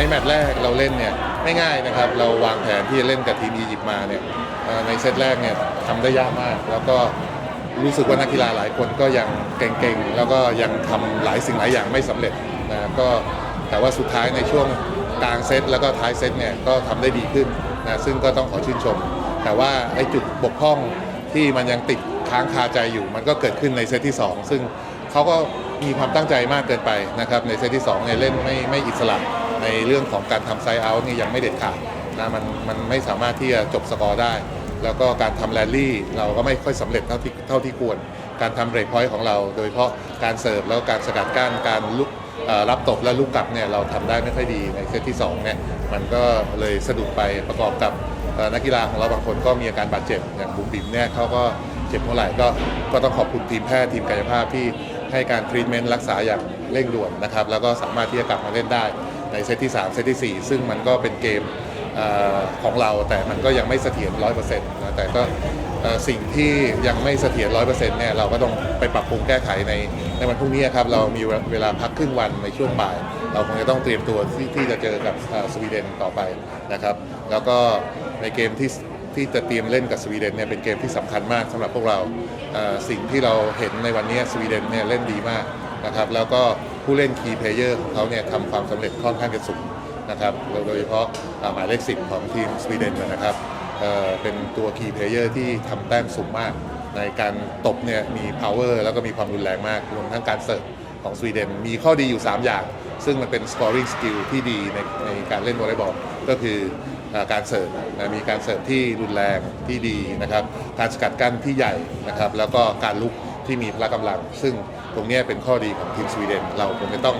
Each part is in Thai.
ในแมตช์แรกเราเล่นเนี่ยไม่ง่ายนะครับ เราวางแผนที่จะเล่นกับทีมอียิปต์มาเนี่ยในเซตแรกเนี่ยทำได้ยากมาก แล้วก็รู้สึกว่านักกีฬาหลายคนก็ยังเก่งๆ แล้วก็ยังทำหลายสิ่งหลายอย่างไม่สำเร็จนะก็แต่ว่าสุดท้ายในช่วงกลางเซตแล้วก็ท้ายเซตเนี่ยก็ทำได้ดีขึ้นนะซึ่งก็ต้องขอชื่นชม แต่ว่าไอ้จุดบกพร่องที่มันยังติดค้างคาใจอยู่ มันก็เกิดขึ้นในเซตที่ 2 ซึ่งเขาก็ มีความตั้งใจมากเกินไปนะครับในเซตที่2เนี่ยเล่นไม่ไม่อิสระในเรื่องของการทำไซเอาท์นี่ยังไม่เด็ดขาดนะมันมันไม่สามารถที่จะจบสกอร์ได้ แล้วก็การทำแรลลี่เราก็ไม่ค่อยสำเร็จเท่าที่เท่าที่ควร การทำเบรกพอยต์ของเรา โดยเฉพาะการเสิร์ฟแล้วการสกัดกั้นการลุกรับตบและลูกกลับเนี่ยเราทำได้ไม่ค่อยดีในเซตที่2เนี่ยมันก็เลยสะดุดไปประกอบกับนักกีฬาของเราบางคนก็มีอาการบาดเจ็บอย่างบุ๋มบิ๋มเนี่ยเขาก็เจ็บเมื่อไหร่ก็ก็ต้องขอบคุณทีมแพทย์ทีมกายภาพที่ ให้การทรีทเมนต์รักษาอย่างเร่งด่วนนะครับแล้วก็สามารถที่จะกลับมาเล่นได้ในเซตที่ 3 เซตทีสี่4 ซึ่งมันก็เป็นเกมอของเราแต่มันก็ยังไม่เสถียรร้อยเปอร์เซ็นต์นะแต่ก็สิ่งที่ยังไม่เสถียรร้อยเปอร์เซ็นต์เนี่ยเราก็ต้องไปปรับปรุงแก้ไขในในวันพรุ่งนี้ครับเรามีเวลาพักครึ่งวันในช่วงบ่าย เราคงจะต้องเตรียมตัวที่ที่จะเจอกับสวีเดนต่อไปนะครับ แล้วก็ในเกมที่ ที่จะเตรียมเล่นกับสวีเดนเนี่ยเป็นเกมที่สำคัญมากสำหรับพวกเราสิ่งที่เราเห็นในวันนี้สวีเดนเนี่ยเล่นดีมากนะครับแล้วก็ผู้เล่นคีย์เพลเยอร์ของเขาเนี่ยทำความสำเร็จค่อนข้างจะสูงนะครับโดยเฉพาะหมายเลขสิบของทีมสวีเดนนะครับเเป็นตัวคีย์เพลเยอร์ที่ทำแต้มสูงมาก ในการตบเนี่ยมี power แล้วก็มีความรุนแรงมากรวมทั้งการเสิร์ฟของสวีเดนมีข้อดีอยู่ 3 อย่าง ซึ่งมันเป็น scoring skill ที่ดีในในการเล่นวอลเลย์บอลก็คือ การเสิร์ฟนะมีการเสิร์ฟที่รุนแรงที่ดีนะครับ การสกัดกั้นที่ใหญ่นะครับ แล้วก็การลุกที่มีพละกำลัง ซึ่งตรงนี้เป็นข้อดีของทีมสวีเดน เราคงจะต้อง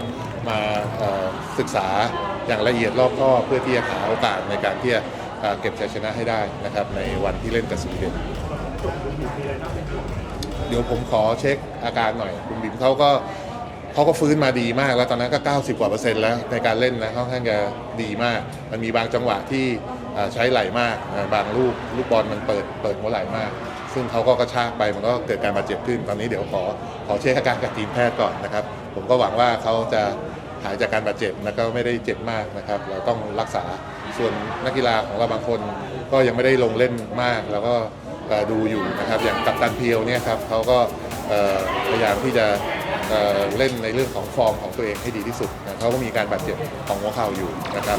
มาศึกษาอย่างละเอียดรอบคอบเพื่อที่จะหาโอกาสในการที่จะเอ่อเก็บชัยชนะให้ได้นะครับ ในวันที่เล่นกับสวีเดนเดี๋ยวผมขอเช็คอาการหน่อย คุณบิมเขาก็ เขาก็ฟื้นมาดีมากแล้วตอนนั้นก็ 90 กว่าเปอร์เซ็นต์แล้วในการเล่นนะค่อนข้างจะดีมาก มันมีบางจังหวะที่ใช้ไหลมากบางลูกลูกบอลมันเปิดเปิดหัวไหลมาก ซึ่งเขาก็กระชากไปมันก็เกิดการบาดเจ็บขึ้นตอนนี้เดี๋ยวขอขอเช็คอาการกับทีมแพทย์ก่อนนะครับ ผมก็หวังว่าเขาจะหายจากการบาดเจ็บแล้วก็ไม่ได้เจ็บมากนะครับ เราต้องรักษาส่วนนักกีฬาของเราบางคนก็ยังไม่ได้ลงเล่นมาก แล้วก็ดูอยู่นะครับอย่างกัปตันเพียวเนี่ยครับเขาก็พยายามที่จะ เอ่อเล่นในเรื่องของฟอร์มของตัวเองให้ดีที่สุดนะเขาก็มีการบาดเจ็บของหัวเข่าอยู่นะครับ